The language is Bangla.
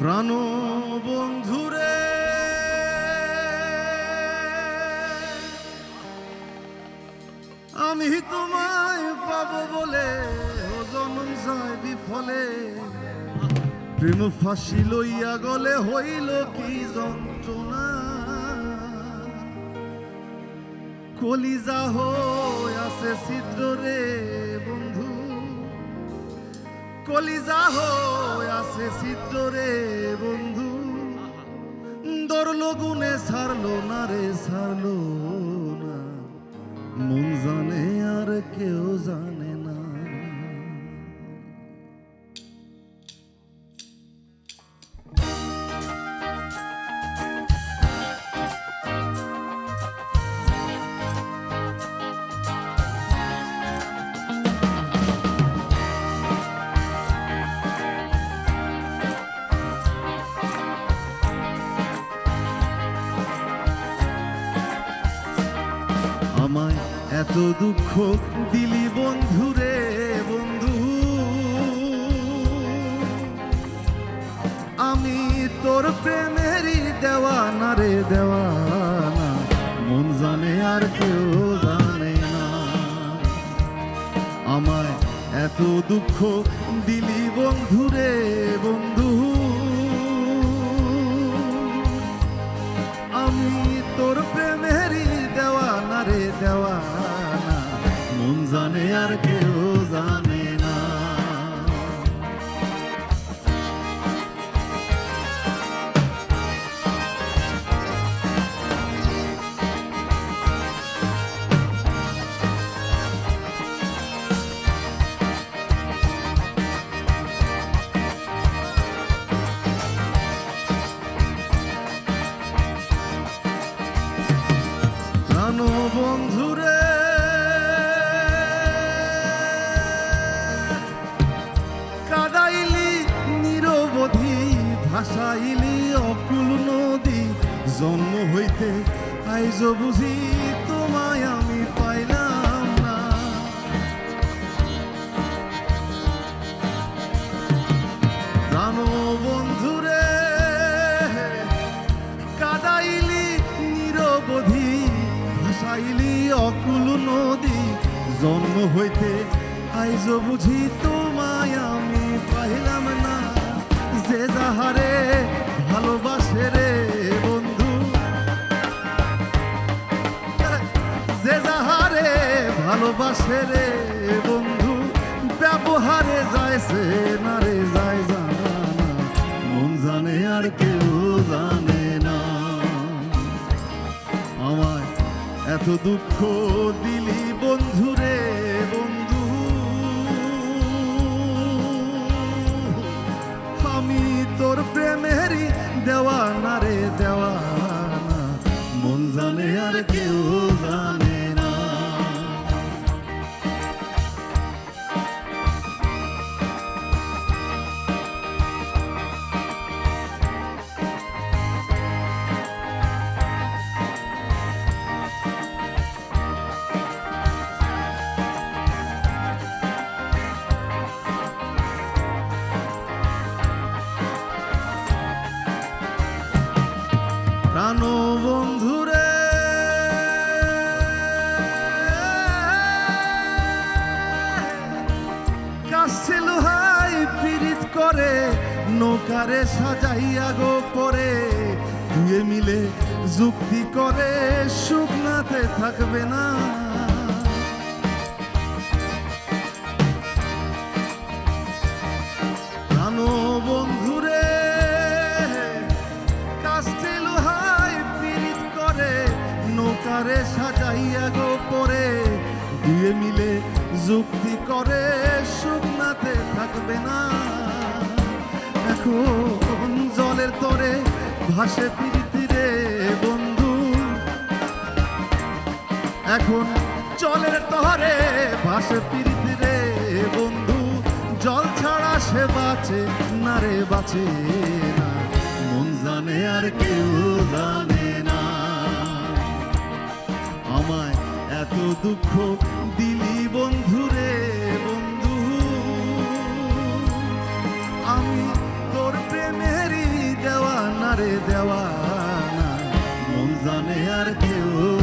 প্রাণ বন্ধুরে। আমি তোমায় পাব বলে জনম যায় বিফলে। প্রেম ফাঁসি লইয়া গলে হইল কি যন্ত্রণা। কলিজা হয়ে আছে ছিদ্র রে বন্ধু। কলিজা হয়ে আছে ছিদ্র রে দরলো গুনে ছাড়লো না রে ছাড়লো না। মন জানে আর কেউ জানে এত দুঃখ দিলি বন্ধু রে, বন্ধু। আমি তোর প্রেমেরই দেওয়ানা রে, দেওয়ানা। মন জানে আর কেউ জানে না। আমায় এত দুঃখ দিলি বন্ধু রে, বন্ধু। জন্ম হইতে আইজ বুঝি তোমায় আমি পাইলাম না। প্রাণ বন্ধুরে, কাদাইলি নিরবধি, ভাসাইলি অকুল নদী, জন্ম হইতে আইজ বুঝি তোমায় আমি পাইলাম না। যে যাহারে ভালোবাসে রে বন্ধু, ব্যবহারে যাইছে না রে, যায় জানা মন জানে আর কেউ জানে না। আমায় এত দুঃখ দিলি বন্ধু প্রাণ বন্ধুরে। কাছে লোহাই পীড়িত করে, নৌকারে সাজাইয়া গো পরে। দুয়ে মিলে যুক্তি করে শুকনাতে থাকবে না। নৌকারে সাজাইয়া গো পরে, দুয়ে মিলে যুক্তি করে শুকনাতে থাকবে না। এখন জলের তরে ভাসে পীড়িতি রে বন্ধু। এখন জলের তরে ভাসে পীড়িতি রে বন্ধু। জল ছাড়া সে বাঁচে না রে, বাঁচে না। মন জানে আর কেউ জানে না। এত দুঃখ দিলি বন্ধুরে, বন্ধু। আমি তোর প্রেমেরই দেওয়া না রে দেওয়া মন জানে আর কেউ